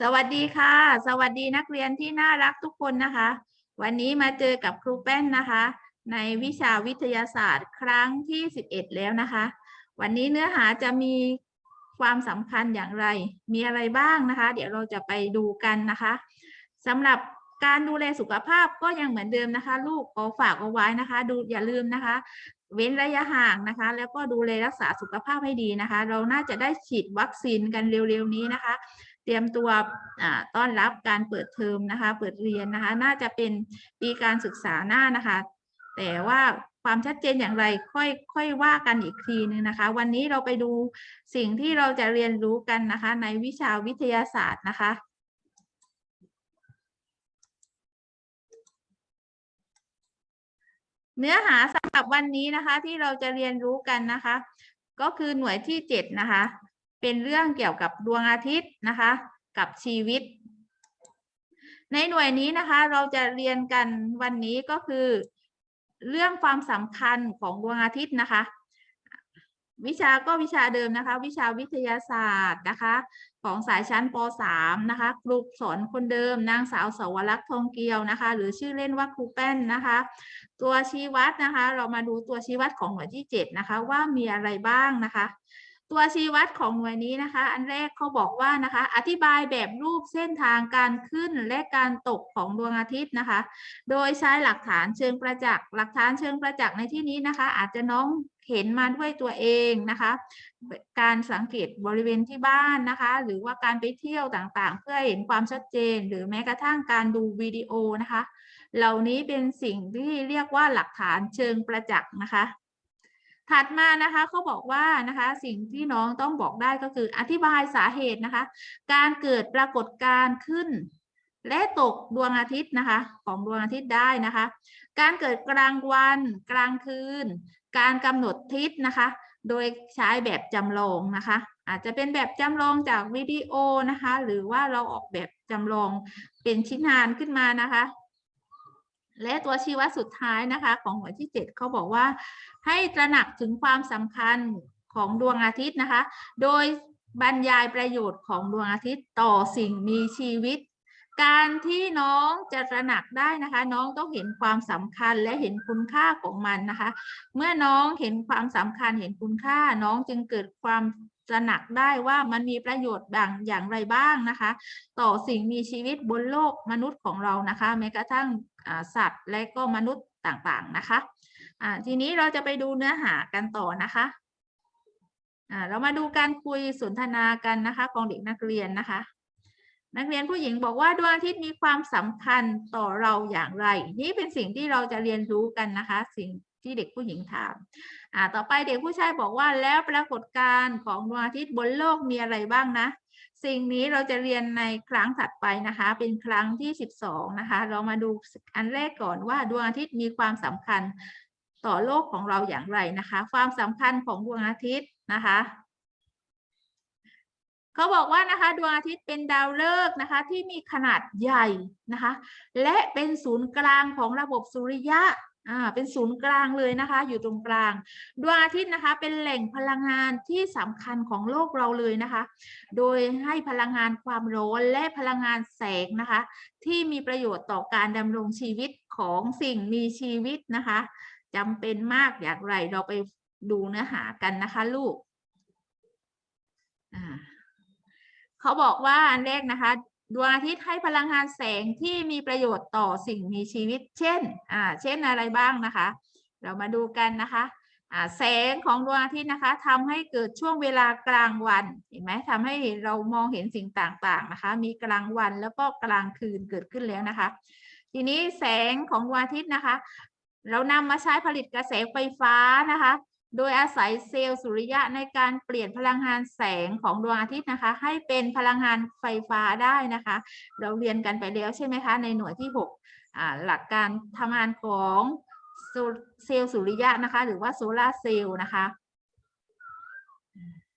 สวัสดีค่ะ สวัสดีนักเรียนที่น่ารักทุกคนนะคะ วันนี้มาเจอกับครูแป้นนะคะ ในวิชาวิทยาศาสตร์ครั้งที่ 11 แล้วนะคะ วันนี้เนื้อหาจะมีความสำคัญอย่างไร มีอะไรบ้างนะคะ เดี๋ยวเราจะไปดูกันนะคะสำหรับการดูแลสุขภาพก็ยังเหมือนเดิมนะคะ ลูกก็ฝากเอาไว้นะคะ ดูอย่าลืมนะคะ เว้นระยะห่างนะคะ แล้วก็ดูแลรักษาสุขภาพให้ดีนะคะ เราน่าจะได้ฉีดวัคซีนกันเร็วๆนี้นะคะ เตรียมตัวต้อนรับการเปิดเทอมนะคะ เปิดเรียนนะคะ น่าจะเป็นปีการศึกษาหน้านะคะ แต่ว่าความชัดเจนอย่างไรค่อยค่อยว่ากันอีกทีนึงนะคะ วันนี้เราไปดูสิ่งที่เราจะเรียนรู้กันนะคะ ในวิชาวิทยาศาสตร์นะคะเนื้อหาสำหรับวันนี้นะคะที่เราจะเรียนรู้กันนะคะ ก็คือหน่วยที่เจ็ดนะคะ เป็นเรื่องเกี่ยวกับดวงอาทิตย์นะคะ กับชีวิต ในหน่วยนี้นะคะ เราจะเรียนกันวันนี้ก็คือ เรื่องความสำคัญของดวงอาทิตย์นะคะ วิชาก็วิชาเดิมนะคะ วิชาวิทยาศาสตร์นะคะ ของสายชั้นป .3 นะคะ ครูสอนคนเดิม นางสาวสวรักษ์ทองเกียวนะคะ หรือชื่อเล่นว่าครูแป้นนะคะ ตัวชี้วัดนะคะ เรามาดูตัวชี้วัดของหน่วยที่ 7 นะคะ ว่ามีอะไรบ้างนะคะ ตัวชี้วัดของหน่วยนี้นะคะ อันแรกเขาบอกว่านะคะ อธิบายแบบรูปเส้นทางการขึ้นและการตกของดวงอาทิตย์นะคะ โดยใช้หลักฐานเชิงประจักษ์หลักฐานเชิงประจักษ์ในที่นี้นะคะ อาจจะน้องเห็นมาด้วยตัวเองนะคะ การสังเกตบริเวณที่บ้านนะคะ หรือว่าการไปเที่ยวต่างๆ เพื่อเห็นความชัดเจน หรือแม้กระทั่งการดูวิดีโอนะคะ เหล่านี้เป็นสิ่งที่เรียกว่าหลักฐานเชิงประจักษ์นะคะ ถัดมานะคะเขาบอกว่านะคะสิ่งที่น้องต้องบอกได้ก็คืออธิบายสาเหตุนะคะ การเกิดปรากฏการณ์ขึ้น และตกดวงอาทิตย์นะคะ ของดวงอาทิตย์ได้นะคะ การเกิดกลางวัน กลางคืน การกำหนดทิศนะคะ โดยใช้แบบจำลองนะคะ อาจจะเป็นแบบจำลองจากวิดีโอนะคะ หรือว่าเราออกแบบจำลองเป็นชิ้นงานขึ้นมานะคะ และตัวชี้วัดสุดท้ายนะคะ ของหน่วที่ 7เขาบอกว่า ให้ตระหนักถึงความสำคัญของดวงอาทิตย์นะคะ โดยบรรยายประโยชน์ของดวงอาทิตย์ต่อสิ่งมีชีวิต การที่น้องจะตระหนักได้นะคะ น้องต้องเห็นความสำคัญและเห็นคุณค่าของมันนะคะ เมื่อน้องเห็นความสำคัญเห็นคุณค่า น้องจึงเกิดความตระหนักได้ว่ามันมีประโยชน์บางอย่างไรบ้างนะคะ ต่อสิ่งมีชีวิตบนโลกมนุษย์ของเรานะคะแม้กระทั่ง สัตว์และก็มนุษย์ต่างๆนะคะทีนี้เราจะไปดูเนื้อหากันต่อนะคะเรามาดูการคุยสนทนากันนะคะของเด็กนักเรียนนะคะ นักเรียนผู้หญิงบอกว่าดวงอาทิตย์มีความสำคัญต่อเราอย่างไร นี่เป็นสิ่งที่เราจะเรียนรู้กันนะคะ สิ่งที่เด็กผู้หญิงถามต่อไปเด็กผู้ชายบอกว่าแล้วปรากฏการณ์ของดวงอาทิตย์บนโลกมีอะไรบ้างนะ สิ่งนี้เราจะเรียนในครั้งถัดไปนะคะ เป็นครั้งที่ 12 นะคะ เรามาดูอันแรกก่อนว่าดวงอาทิตย์มีความสำคัญต่อโลกของเราอย่างไรนะคะ ความสำคัญของดวงอาทิตย์นะคะเขาบอกว่านะคะดวงอาทิตย์เป็นดาวฤกษ์นะคะที่มีขนาดใหญ่นะคะ และเป็นศูนย์กลางของระบบสุริยะ อ่าเป็นศูนย์กลางเลยนะคะ อยู่ตรงกลางดวงอาทิตย์นะคะ เป็นแหล่งพลังงานที่สำคัญของโลกเราเลยนะคะ โดยให้พลังงานความร้อนและพลังงานแสงนะคะ ที่มีประโยชน์ต่อการดำรงชีวิตของสิ่งมีชีวิตนะคะจำเป็นมากอย่างไรเราไปดูเนื้อหากันนะคะลูกอ่าเขาบอกว่าอันแรกนะคะ ดวงอาทิตย์ให้พลังงานแสงที่มีประโยชน์ต่อสิ่งมีชีวิต เช่น อ่า เช่นอะไรบ้างนะคะ เรามาดูกันนะคะ อ่า แสงของดวงอาทิตย์นะคะทำให้เกิดช่วงเวลากลางวัน เห็นไหมทำให้เรามองเห็นสิ่งต่างๆนะคะ มีกลางวันแล้วก็กลางคืนเกิดขึ้นแล้วนะคะ ทีนี้แสงของดวงอาทิตย์นะคะ เรานำมาใช้ผลิตกระแสไฟฟ้านะคะ โดยอาศัยเซลล์สุริยะในการเปลี่ยนพลังงานแสงของดวงอาทิตย์นะคะ ให้เป็นพลังงานไฟฟ้าได้นะคะ เราเรียนกันไปแล้วใช่ไหมคะ ในหน่วยที่6หลักการทำงานของเซลล์สุริยะนะคะ หรือว่าโซลาร์เซลล์นะคะ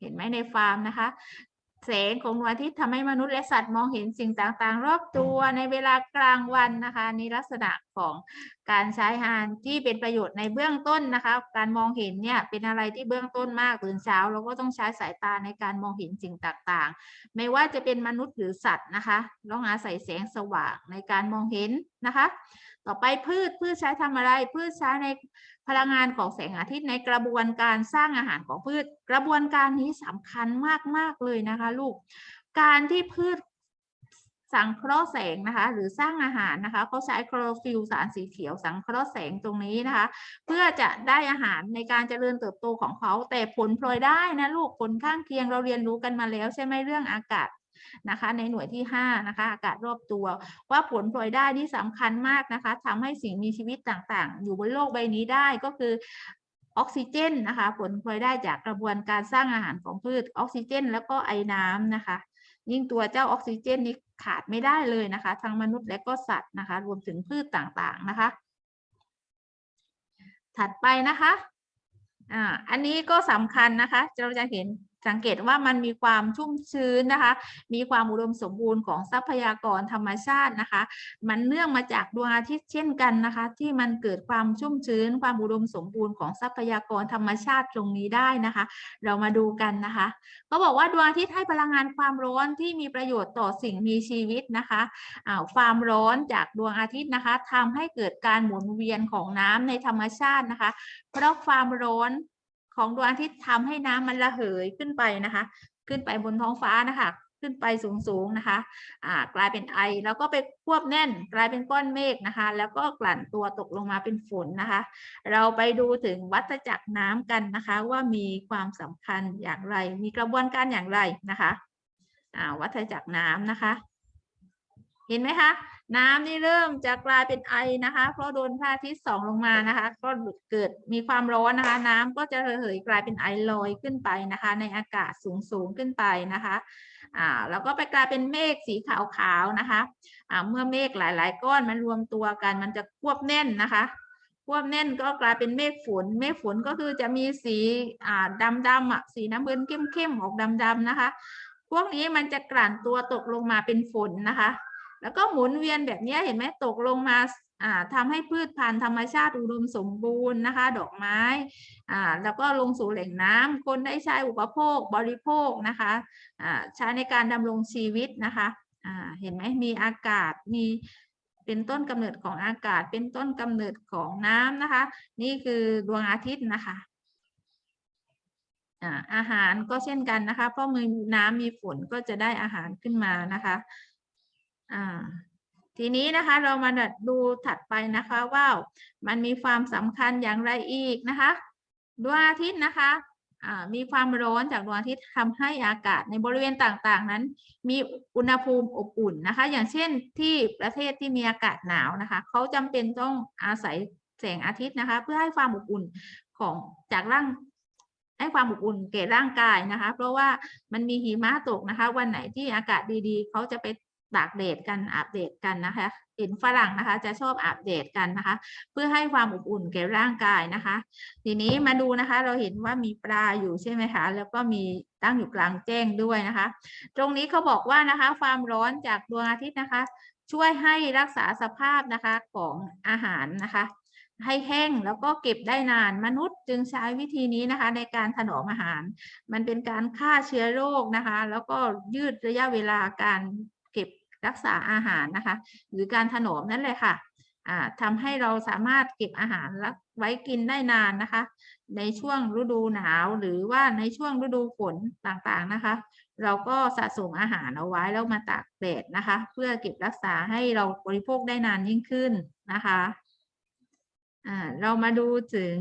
เห็นไหมในฟาร์มนะคะ แสงของดวงอาทิตย์ทำให้มนุษย์และสัตว์มองเห็นสิ่งต่างๆ รอบตัวในเวลากลางวันนะคะนี่ลักษณะของการใช้ฮานที่เป็นประโยชน์ในเบื้องต้นนะคะ การมองเห็นเนี่ยเป็นอะไรที่เบื้องต้นมากตื่นเช้าเราก็ต้องใช้สายตาในการมองเห็นสิ่งต่างๆ ไม่ว่าจะเป็นมนุษย์หรือสัตว์นะคะต้องอาศัยแสงสว่างในการมองเห็นนะคะ ต่อไปพืชพืชใช้ทำอะไร พืชใช้ในพลังงานของแสงอาทิตย์ในกระบวนการสร้างอาหารของพืช กระบวนการนี้สำคัญมาก ๆ เลยนะคะลูก การที่พืชสังเคราะห์แสงนะคะ หรือสร้างอาหารนะคะเขาใช้คลอโรฟิลสารสีเขียวสังเคราะห์แสงตรงนี้นะคะ เพื่อจะได้อาหารในการเจริญเติบโตของเขาแต่ผลพลอยได้นะลูกผลข้างเคียงเราเรียนรู้กันมาแล้วใช่ไหมเรื่องอากาศ นะคะ ในหน่วยที่ 5 นะคะ อากาศรอบตัว ว่าผลพลอยได้ที่สำคัญมากนะคะทำให้สิ่งมีชีวิตต่างๆ อยู่บนโลกใบนี้ได้ก็คือออกซิเจนนะคะ ผลพลอยได้จากกระบวนการสร้างอาหารของพืชออกซิเจน แล้วก็ไอน้ำนะคะ ยิ่งตัวเจ้าออกซิเจนนี้ขาดไม่ได้เลยนะคะ ทั้งมนุษย์และก็สัตว์นะคะ รวมถึงพืชต่างๆนะคะ ถัดไปนะคะอ่าอันนี้ก็สำคัญนะคะเราจะเห็น สังเกตว่ามันมีความชุ่มชื้นนะคะ มีความอุดมสมบูรณ์ของทรัพยากรธรรมชาตินะคะ มันเนื่องมาจากดวงอาทิตย์เช่นกันนะคะ ที่มันเกิดความชุ่มชื้น ความอุดมสมบูรณ์ของทรัพยากรธรรมชาติตรงนี้ได้นะคะ เรามาดูกันนะคะเขาบอกว่าดวงอาทิตย์ให้พลังงานความร้อนที่มีประโยชน์ต่อสิ่งมีชีวิตนะคะความร้อนจากดวงอาทิตย์นะคะทำให้เกิดการหมุนเวียนของน้ำในธรรมชาตินะคะ เพราะความร้อน ของดวงอาทิตย์ทำให้น้ำมันระเหยขึ้นไปนะคะ ขึ้นไปบนท้องฟ้านะคะ ขึ้นไปสูงๆนะคะอ่ากลายเป็นไอแล้วก็ไปควบแน่นกลายเป็นก้อนเมฆนะคะ แล้วก็กลั่นตัวตกลงมาเป็นฝนนะคะ เราไปดูถึงวัฏจักรน้ำกันนะคะ ว่ามีความสำคัญอย่างไร มีกระบวนการอย่างไรนะคะอ่าวัฏจักรน้ำนะคะ เห็นไหมคะ น้ำนี่เริ่มจะกลายเป็นไอนะคะ เพราะโดนพระอาทิตย์ส่องลงมานะคะ ก็เกิดมีความร้อนนะคะ น้ำก็จะระเหยกลายเป็นไอลอยขึ้นไปนะคะ ในอากาศสูงสูงขึ้นไปนะคะอ่าแล้วก็ไปกลายเป็นเมฆสีขาวๆนะคะอ่าเมื่อเมฆหลาย ๆ ก้อนมันรวมตัวกัน มันจะควบแน่นนะคะควบแน่นก็กลายเป็นเมฆฝน เมฆฝนก็คือจะมีสีอ่าดำๆอะสีน้ำเงินเข้มๆออกดำๆนะคะ พวกนี้มันจะกลั่นตัวตกลงมาเป็นฝนนะคะ แล้วก็หมุนเวียนแบบนี้เห็นไหมตกลงมาอ่าทำให้พืชพันธุ์ธรรมชาติอุดมสมบูรณ์นะคะ ดอกไม้แล้วก็ลงสู่แหล่งน้ำคนได้ใช้อุปโภคบริโภคนะคะใช้ในการดำรงชีวิตนะคะเห็นไหมมีอากาศมีเป็นต้นกำเนิดของอากาศ เป็นต้นกำเนิดของน้ำนะคะ นี่คือดวงอาทิตย์นะคะอาอาหารก็เช่นกันนะคะเพราะมีน้ำมีฝนก็จะได้อาหารขึ้นมานะคะ อ่าทีนี้นะคะเรามาดูถัดไปนะคะว่ามันมีความสำคัญอย่างไรอีกนะคะดวงอาทิตย์นะคะมีความร้อนจากดวงอาทิตย์ทำให้อากาศในบริเวณต่างๆ นั้น มีอุณหภูมิอบอุ่นนะคะ อย่างเช่นที่ประเทศที่มีอากาศหนาวนะคะเขาจำเป็นต้องอาศัยแสงอาทิตย์นะคะ เพื่อให้ความอบอุ่นของจากร่างให้ความอบอุ่นแก่ร่างกายนะคะ เพราะว่ามันมีหิมะตกนะคะ วันไหนที่อากาศดีๆเขาจะไป ตากแดดกันอาบแดดกันนะคะเห็นฝรั่งนะคะ จะชอบอาบแดดกันนะคะ เพื่อให้ความอบอุ่นแก่ร่างกายนะคะ ทีนี้มาดูนะคะ เราเห็นว่ามีปลาอยู่ใช่ไหมคะแล้วก็มีตั้งอยู่กลางแจ้งด้วยนะคะ ตรงนี้เขาบอกว่านะคะ ความร้อนจากดวงอาทิตย์นะคะ ช่วยให้รักษาสภาพนะคะของอาหารนะคะให้แห้งแล้วก็เก็บได้นานมนุษย์จึงใช้วิธีนี้นะคะ ในการถนอมอาหาร มันเป็นการฆ่าเชื้อโรคนะคะ แล้วก็ยืดระยะเวลาการ รักษาอาหารนะคะ หรือการถนอมนั่นเลยค่ะอ่าทำให้เราสามารถเก็บอาหารไว้กินได้นานนะคะ ในช่วงฤดูหนาวหรือว่าในช่วงฤดูฝนต่างๆนะคะ เราก็สะสมอาหารเอาไว้แล้วมาตากแดดนะคะ เพื่อเก็บรักษาให้เราบริโภคได้นานยิ่งขึ้นนะคะเรามาดูถึง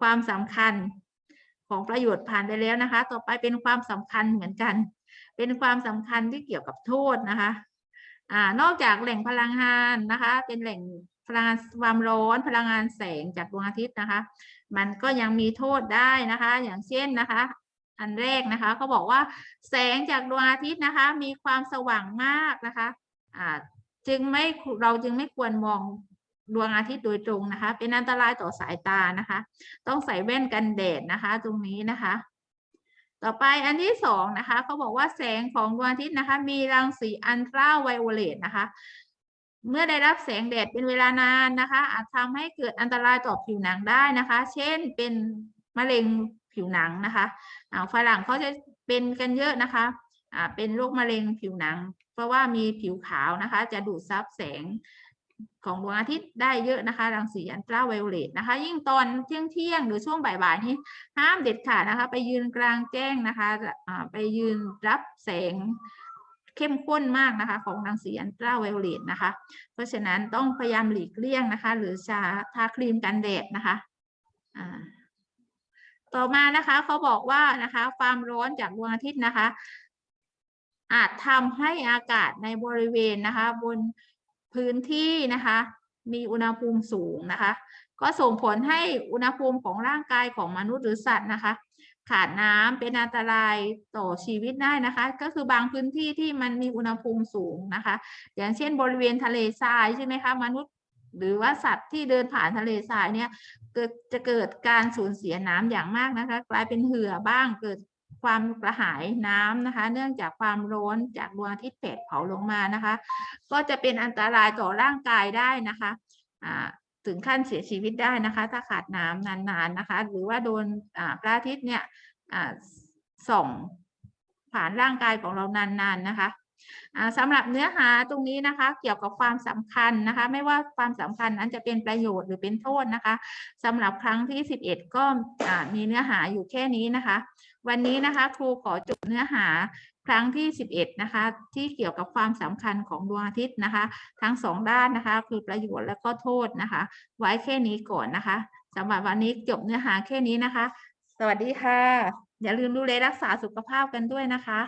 ความสำคัญของประโยชน์ผ่านไปแล้วนะคะ ต่อไปเป็นความสำคัญเหมือนกัน เป็นความสำคัญที่เกี่ยวกับโทษนะคะอ่านอกจากแหล่งพลังงานนะคะ เป็นแหล่งพลังงานความร้อนพลังงานแสงจากดวงอาทิตย์นะคะ มันก็ยังมีโทษได้นะคะ อย่างเช่นนะคะ อันแรกนะคะเขาบอกว่าแสงจากดวงอาทิตย์นะคะ มีความสว่างมากนะคะอ่าจึงไม่เราจึงไม่ควรมองดวงอาทิตย์โดยตรงนะคะ เป็นอันตรายต่อสายตานะคะ ต้องใส่แว่นกันแดดนะคะ ตรงนี้นะคะ ต่อไปอันที่สองนะคะเขาบอกว่าแสงของดวงอาทิตย์นะคะ มีรังสีอันตราไวโอเลตนะคะ เมื่อได้รับแสงแดดเป็นเวลานานนะคะ อาจทำให้เกิดอันตรายต่อผิวหนังได้นะคะ เช่นเป็นมะเร็งผิวหนังนะคะอ่าฝรั่งเขาจะเป็นกันเยอะนะคะอ่าเป็นโรคมะเร็งผิวหนัง เพราะว่ามีผิวขาวนะคะ จะดูดซับแสง ของดวงอาทิตย์ได้เยอะนะคะ รังสีอันตราไวโอเลตนะคะ ยิ่งตอนเที่ยงเที่ยงหรือช่วงบ่ายๆนี่ห้ามเด็ดขาดนะคะ ไปยืนกลางแจ้งนะคะอ่าไปยืนรับแสงเข้มข้นมากนะคะ ของรังสีอันตราไวโอเลตนะคะ เพราะฉะนั้นต้องพยายามหลีกเลี่ยงนะคะ หรือชาทาครีมกันแดดนะคะต่อมานะคะเขาบอกว่านะคะ ความร้อนจากดวงอาทิตย์นะคะ อาจทำให้อากาศในบริเวณนะคะ บน พื้นที่นะคะ มีอุณหภูมิสูงนะคะ ก็ส่งผลให้อุณหภูมิของร่างกายของมนุษย์หรือสัตว์นะคะ ขาดน้ำเป็นอันตรายต่อชีวิตได้นะคะ ก็คือบางพื้นที่ที่มันมีอุณหภูมิสูงนะคะ อย่างเช่น บริเวณทะเลทรายใช่ไหมคะมนุษย์หรือว่าสัตว์ที่เดินผ่านทะเลทรายเนี่ยเกิดจะเกิดการสูญเสียน้ำอย่างมากนะคะ กลายเป็นเหือบ้างเกิด ความกระหายน้ำนะคะ เนื่องจากความร้อนจากดวงอาทิตย์แผดเผาลงมานะคะ ก็จะเป็นอันตรายต่อร่างกายได้นะคะถึงขั้นเสียชีวิตได้นะคะ ถ้าขาดน้ำนานๆนะคะ หรือว่าโดนพระอาทิตย์เนี่ยส่องผ่านร่างกายของเรานานๆนะคะ สำหรับเนื้อหาตรงนี้นะคะเกี่ยวกับความสำคัญนะคะ ไม่ว่าความสำคัญนั้นจะเป็นประโยชน์หรือเป็นโทษนะคะสำหรับครั้งที่ 11 ก็มีเนื้อหาอยู่แค่นี้นะคะ วันนี้นะคะครูขอจบเนื้อหาครั้งที่ 11 นะคะ ที่เกี่ยวกับความสำคัญของดวงอาทิตย์นะคะ ทั้งสองด้านนะคะ คือประโยชน์และก็โทษนะคะ ไว้แค่นี้ก่อนนะคะสำหรับวันนี้จบเนื้อหาแค่นี้นะคะ สวัสดีค่ะ อย่าลืมดูแลรักษาสุขภาพกันด้วยนะคะ